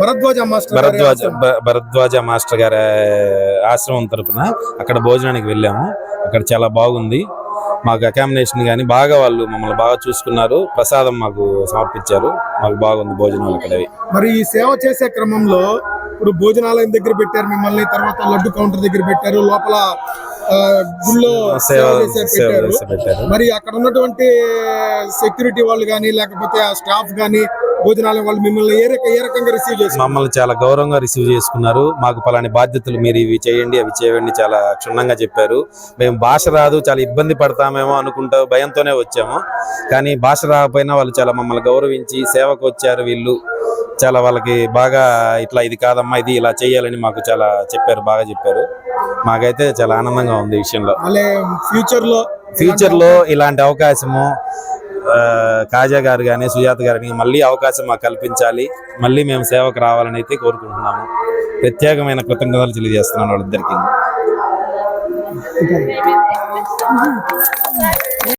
Bharadwaj master Bharadwaj Bharadwaj master గారి ఆశ్రమం తరపున అక్కడ భోజనానికి వెళ్ళాము. అక్కడ చాలా బాగుంది. మాకు అకామిడేషన్ కానీ బాగా వాళ్ళు మమ్మల్ని బాగా చూసుకున్నారు. ప్రసాదం మాకు సమర్పించారు. మాకు బాగుంది భోజనాలు అక్కడ మరి ఈ సేవ చేసే క్రమంలో ఇప్పుడు భోజనాలయం దగ్గర పెట్టారు మిమ్మల్ని తర్వాత లడ్డు కౌంటర్ దగ్గర పెట్టారు లోపల గుళ్ళో పెట్టారు. మరి అక్కడ ఉన్నటువంటి సెక్యూరిటీ వాళ్ళు కానీ లేకపోతే ఆ స్టాఫ్ కానీ భోజనాలయం వాళ్ళు మిమ్మల్ని ఏ రక ఏ రకంగా రిసీవ్ చేస్తారు మమ్మల్ని చాలా గౌరవంగా రిసీవ్ చేసుకున్నారు. మాకు పలాని బాధ్యతలు మీరు ఇవి చేయండి అవి చేయండి చాలా క్షుణ్ణంగా చెప్పారు. మేము భాష రాదు చాలా ఇబ్బంది పడతామేమో అనుకుంటూ భయంతోనే వచ్చాము. కానీ భాష రాకపోయినా వాళ్ళు చాలా మమ్మల్ని గౌరవించి సేవకు వచ్చారు వీళ్ళు. చాలా వాళ్ళకి బాగా ఇట్లా ఇది కాదమ్మా ఇది ఇలా చేయాలని మాకు చాలా చెప్పారు బాగా చెప్పారు. మాకైతే చాలా ఆనందంగా ఉంది ఈ విషయంలో. అలాగే ఫ్యూచర్లో ఫ్యూచర్లో ఇలాంటి అవకాశము కాజా గారు కానీ సుజాత గారిని మళ్ళీ అవకాశం మాకు కల్పించాలి. మళ్ళీ మేము సేవకు రావాలని అయితే కోరుకుంటున్నాము. ప్రత్యేకమైన కృతజ్ఞతలు తెలియజేస్తున్నాను వాళ్ళిద్దరికి.